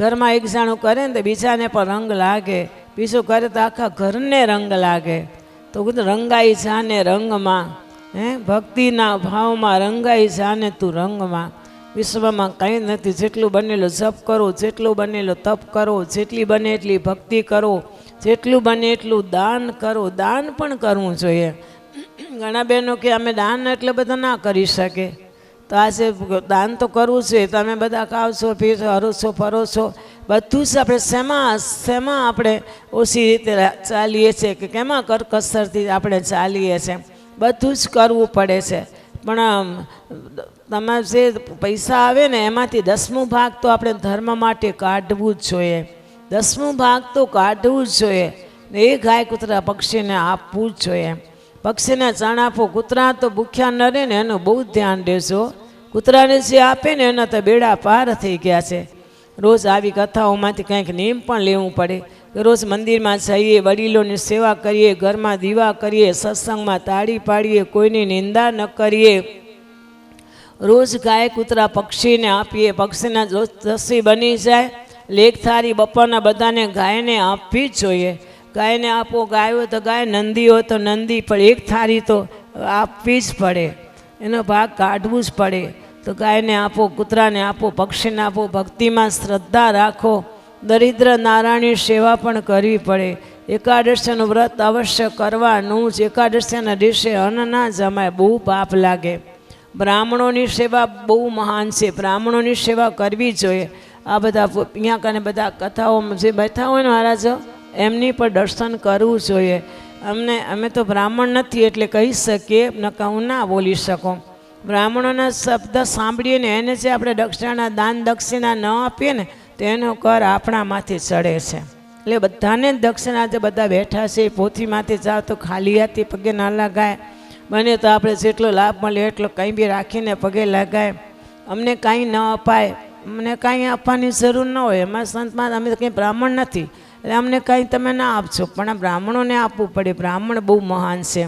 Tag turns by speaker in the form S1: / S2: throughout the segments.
S1: ઘરમાં એક જાણું કરે ને તો બીજાને પણ રંગ લાગે. બીજું કરે તો આખા ઘરને રંગ લાગે. તો રંગાઈ જાને રંગમાં. હે, ભક્તિના ભાવમાં રંગાઈ જાને તું રંગમાં. વિશ્વમાં કંઈ નથી. જેટલું બનેલું જપ કરો, જેટલું બનેલું તપ કરો, જેટલી બને એટલી ભક્તિ કરો, જેટલું બને એટલું દાન કરો. દાન પણ કરવું જોઈએ. ઘણા બહેનો કે, અમે દાન એટલે બધા ના કરી શકે. તો આજે દાન તો કરવું છે તમે બધા ખાવ છો પી છો હરો છો ફરો બધું જ આપણે શેમાં શેમાં આપણે ઓછી રીતે ચાલીએ છીએ કે કેમાં કરકસરથી આપણે ચાલીએ છીએ. બધું જ કરવું પડે છે. પણ તમે જે પૈસા આવે ને એમાંથી દસમું ભાગ તો આપણે ધર્મ માટે કાઢવું જ જોઈએ. દસમું ભાગ તો કાઢવું જ જોઈએ. એ ગાય કૂતરા પક્ષીને આપવું જ જોઈએ. પક્ષીને ચણ આપો કૂતરા તો ભૂખ્યા ન રહે ને એનું બહુ ધ્યાન દેજો કૂતરાને જે આપે ને એના તો બેડા પાર થઈ ગયા છે. રોજ આવી કથાઓમાંથી કંઈક નિયમ પણ લેવું પડે રોજ મંદિરમાં જઈએ, વડીલોની સેવા કરીએ, ઘરમાં દીવા કરીએ, સત્સંગમાં તાળી પાડીએ, કોઈની નિંદા ન કરીએ. રોજ ગાય કૂતરા પક્ષીને આપીએ, પક્ષીના જો રસી બની જાય લેખ થારી બપોરના બધાને ગાયને આપવી જ જોઈએ. ગાયને આપો, ગાય તો ગાય, નંદી હોય તો નંદી, પણ એક થારી તો આપવી જ પડે, એનો ભાગ કાઢવું જ પડે. તો ગાયને આપો, કૂતરાને આપો, પક્ષીને આપો, ભક્તિમાં શ્રદ્ધા રાખો. દરિદ્ર નારાયણની સેવા પણ કરવી પડે. એકાદશીનું વ્રત અવશ્ય કરવાનું જ. એકાદશીના દિવસે અન્ન ના જમાય, બહુ પાપ લાગે. બ્રાહ્મણોની સેવા બહુ મહાન છે. બ્રાહ્મણોની સેવા કરવી જોઈએ. આ બધા અહીંયા કને બધા કથાઓમાં જે બેઠા હોય ને મહારાજો? એમની પણ દર્શન કરવું જોઈએ. અમને, અમે તો બ્રાહ્મણ નથી એટલે કહી શકીએ ન હું ના બોલી શકું. બ્રાહ્મણોના શબ્દ સાંભળીએ ને એને જે આપણે દક્ષિણા દાન દક્ષિણા ન આપીએ ને, તો એનો કર આપણામાંથી ચડે છે. એટલે બધાને દક્ષિણા જે બધા બેઠા છે, એ પોથીમાંથી જાઓ તો ખાલી હાથી પગે ના લગાય. બને તો આપણે જેટલો લાભ મળે એટલો કંઈ બી રાખીને પગે લગાય. અમને કાંઈ ન અપાય. અમને કાંઈ આપવાની જરૂર ન હોય. એમાં સંતમાં અમે કંઈ બ્રાહ્મણ નથી. એટલે અમને કાંઈ તમે ના આપશો, પણ આ બ્રાહ્મણોને આપવું પડે. બ્રાહ્મણ બહુ મહાન છે.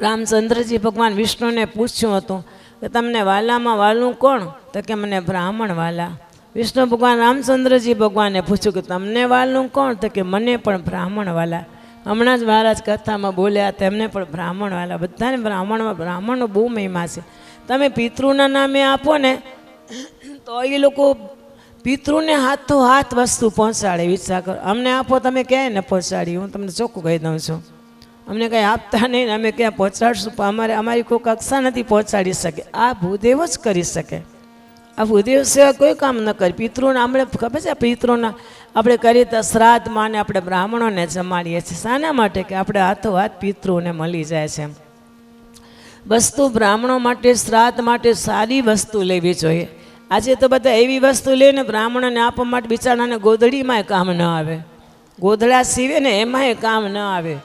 S1: રામચંદ્રજી ભગવાન વિષ્ણુને પૂછ્યું હતું કે તમને વાલામાં વાલું કોણ? તો કે મને બ્રાહ્મણ વાલા. વિષ્ણુ ભગવાન રામચંદ્રજી ભગવાને પૂછ્યું કે તમને વાલું કોણ? તો કે મને પણ બ્રાહ્મણ વાલા. હમણાં જ મહારાજ કથામાં બોલ્યા, તેમને પણ બ્રાહ્મણ વાલા. બધાને બ્રાહ્મણમાં બ્રાહ્મણનો બહુ મહિમા છે. તમે પિતૃના નામે આપો ને, તો એ લોકો પિતૃને હાથો હાથ વસ્તુ પહોંચાડે કરો અમને આપો, તમે ક્યાંય ન પહોંચાડી. હું તમને ચોખ્ખું કહી દઉં છું. અમને કંઈ આપતા નહીં, અમે ક્યાં પહોંચાડશું? પણ અમારે, અમારી કોઈ કક્ષા નથી પહોંચાડી શકે. આ ભૂદેવ જ કરી શકે. આ ભૂદેવ સિવાય કોઈ કામ ન કરે. પિતૃને આપણે, ખબર છે પિતૃના આપણે કરીએ તો શ્રાદ્ધમાં ને આપણે બ્રાહ્મણોને જમાડીએ છીએ. શાના માટે કે આપણે હાથો હાથ પિતૃને મળી જાય છે વસ્તુ બ્રાહ્મણો માટે, શ્રાદ્ધ માટે સારી વસ્તુ લેવી જોઈએ. આજે તો બધા એવી વસ્તુ લે ને, બ્રાહ્મણોને આપવા માટે બિચારાને ગોધડીમાંય કામ ન આવે. ગોધડા સીવે ને, એમાંય કામ ન આવે.